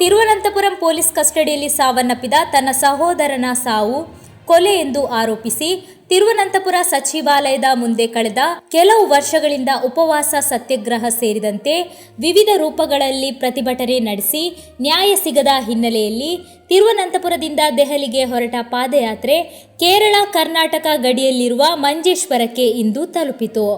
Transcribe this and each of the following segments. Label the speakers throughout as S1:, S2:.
S1: Thiruvananthapuram police ಕಸ್ಟಡಿಯಲ್ಲಿ ಸಾವನ್ನಪ್ಪಿದ ತನ್ನ ಸಹೋದರನ ಸಾವು ಕೊಲೆ ಎಂದು ಆರೋಪಿಸಿ ತಿರುವನಂತಪುರ ಸಚಿವಾಲಯದ ಮುಂದೆ ಕಳೆದ ಕೆಲವು ವರ್ಷಗಳಿಂದ ಉಪವಾಸ, ಸತ್ಯಾಗ್ರಹ ಸೇರಿದಂತೆ ವಿವಿಧ ರೂಪಗಳಲ್ಲಿ ಪ್ರತಿಭಟನೆ ನಡೆಸಿ ನ್ಯಾಯ ಸಿಗದ ಹಿನ್ನೆಲೆಯಲ್ಲಿ ತಿರುವನಂತಪುರದಿಂದ ದೆಹಲಿಗೆ ಹೊರಟ ಪಾದಯಾತ್ರೆ ಕೇರಳ, ಕರ್ನಾಟಕ ಗಡಿಯಲ್ಲಿರುವ ಮಂಜೇಶ್ವರಕ್ಕೆ ಇಂದು ತಲುಪಿತು.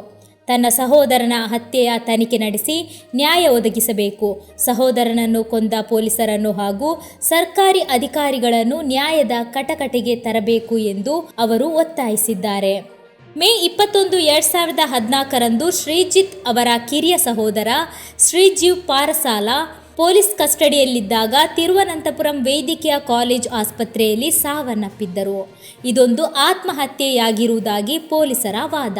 S1: ತನ್ನ ಸಹೋದರನ ಹತ್ಯೆಯ ತನಿಖೆ ನಡೆಸಿ ನ್ಯಾಯ ಒದಗಿಸಬೇಕು. ಸಹೋದರನನ್ನು ಕೊಂದ ಪೊಲೀಸರನ್ನು ಹಾಗೂ ಸರ್ಕಾರಿ ಅಧಿಕಾರಿಗಳನ್ನು ನ್ಯಾಯದ ಕಟಕಟೆಗೆ ತರಬೇಕು ಎಂದು ಅವರು ಒತ್ತಾಯಿಸಿದ್ದಾರೆ. ಮೇ ಇಪ್ಪತ್ತೊಂದು, ಎರಡ್ ಸಾವಿರದ ಹದಿನಾಲ್ಕರಂದು ಶ್ರೀಜಿತ್ ಅವರ ಕಿರಿಯ ಸಹೋದರ ಶ್ರೀಜೀವ್ ಪಾರಸಾಲ ಪೊಲೀಸ್ ಕಸ್ಟಡಿಯಲ್ಲಿದ್ದಾಗ ತಿರುವನಂತಪುರಂ ವೈದ್ಯಕೀಯ ಕಾಲೇಜ್ ಆಸ್ಪತ್ರೆಯಲ್ಲಿ ಸಾವನ್ನಪ್ಪಿದ್ದರು. ಇದೊಂದು ಆತ್ಮಹತ್ಯೆಯಾಗಿರುವುದಾಗಿ ಪೊಲೀಸರ ವಾದ.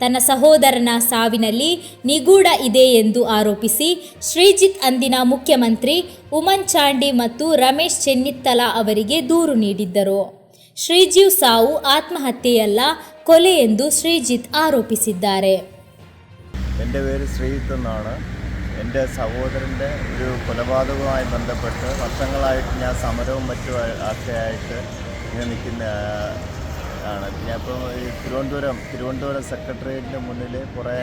S1: ತನ್ನ ಸಹೋದರನ ಸಾವಿನಲ್ಲಿ ನಿಗೂಢ ಇದೆ ಎಂದು ಆರೋಪಿಸಿ ಶ್ರೀಜಿತ್ ಅಂದಿನ ಮುಖ್ಯಮಂತ್ರಿ ಉಮನ್ ಚಾಂಡಿ ಮತ್ತು ರಮೇಶ್ ಚೆನ್ನಿತ್ತಲ ಅವರಿಗೆ ದೂರು ನೀಡಿದ್ದರು ಶ್ರೀಜೀವ್ ಸಾವು ಆತ್ಮಹತ್ಯೆಯಲ್ಲ ಕೊಲೆ ಎಂದು ಶ್ರೀಜಿತ್ ಆರೋಪಿಸಿದ್ದಾರೆ
S2: എൻ്റെ പേര് ശ്രീജിത്ത് എന്നാണ് എൻ്റെ സഹോദരൻ്റെ ഒരു കൊലപാതകവുമായി ബന്ധപ്പെട്ട് വർഷങ്ങളായിട്ട് ഞാൻ സമരവും മറ്റും ഒക്കെ ആയിട്ട് ഇങ്ങനെ നിൽക്കുന്ന ആ, ആണ്. ഞാനിപ്പോൾ ഈ തിരുവനന്തപുരം തിരുവനന്തപുരം സെക്രട്ടേറിയറ്റിന്റെ മുന്നിൽ കുറേ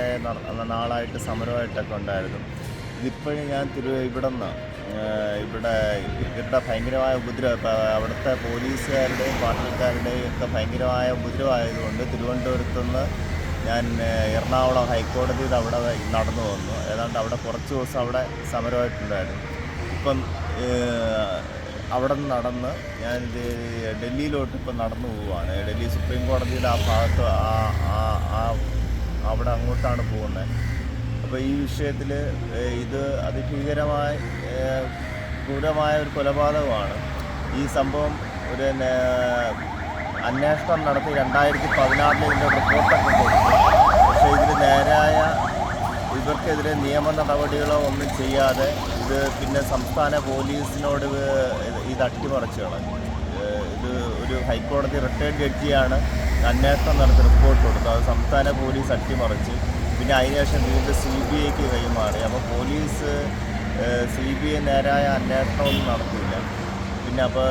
S2: നാളായിട്ട് സമരമായിട്ടൊക്കെ ഉണ്ടായിരുന്നു. ഇതിപ്പോഴും ഞാൻ തിരു ഇവിടെ നിന്ന് ഇവിടെ ഇവരുടെ ഭയങ്കരമായ ഉപദ്രവം ഇപ്പം അവിടുത്തെ പോലീസുകാരുടെയും പാർട്ടിക്കാരുടെയും ഒക്കെ ഭയങ്കരമായ ഉപദ്രവമായതുകൊണ്ട് തിരുവനന്തപുരത്തുനിന്ന് ഞാൻ എറണാകുളം ഹൈക്കോടതിയിൽ അവിടെ നടന്നു വന്നു. ഏതാണ്ട് അവിടെ കുറച്ച് ദിവസം അവിടെ സമരമായിട്ടുണ്ടായിരുന്നു. ഇപ്പം അവിടെ നിന്ന് നടന്ന് ഞാൻ ഡൽഹിയിലോട്ട് ഇപ്പം നടന്നു പോവുകയാണ് ഡൽഹി സുപ്രീം കോടതിയുടെ ആ ഭാഗത്ത് ആ ആ- ആ അവിടെ അങ്ങോട്ടാണ് പോകുന്നത് അപ്പോൾ ഈ വിഷയത്തിൽ ഇത് അതിഭീകരമായ ക്രൂരമായ ഒരു കൊലപാതകമാണ്. ഈ സംഭവം ഒരു അന്വേഷണം നടത്തി രണ്ടായിരത്തി പതിനാറിൽ ഇതിന്റെ റിപ്പോർട്ടൊക്കെ പക്ഷേ ഇതിൽ നേരായ ഇവർക്കെതിരെ നിയമ നടപടികളോ ഒന്നും ചെയ്യാതെ ഇത് പിന്നെ സംസ്ഥാന പോലീസിനോട് ഇത് അട്ടിമറിച്ച് കളഞ്ഞു ഇത് ഒരു ഹൈക്കോടതി റിട്ടയർഡ് ജഡ്ജിയാണ് അന്വേഷണം നടത്തി റിപ്പോർട്ട് കൊടുത്തു അത് സംസ്ഥാന പോലീസ് അട്ടിമറിച്ച് പിന്നെ അതിനുശേഷം വീണ്ടും സി ബി ഐക്ക് കൈമാറി. അപ്പോൾ പോലീസ് സി ബി ഐ നേരായ അന്വേഷണമൊന്നും നടത്തിയില്ല. പിന്നെ അപ്പോൾ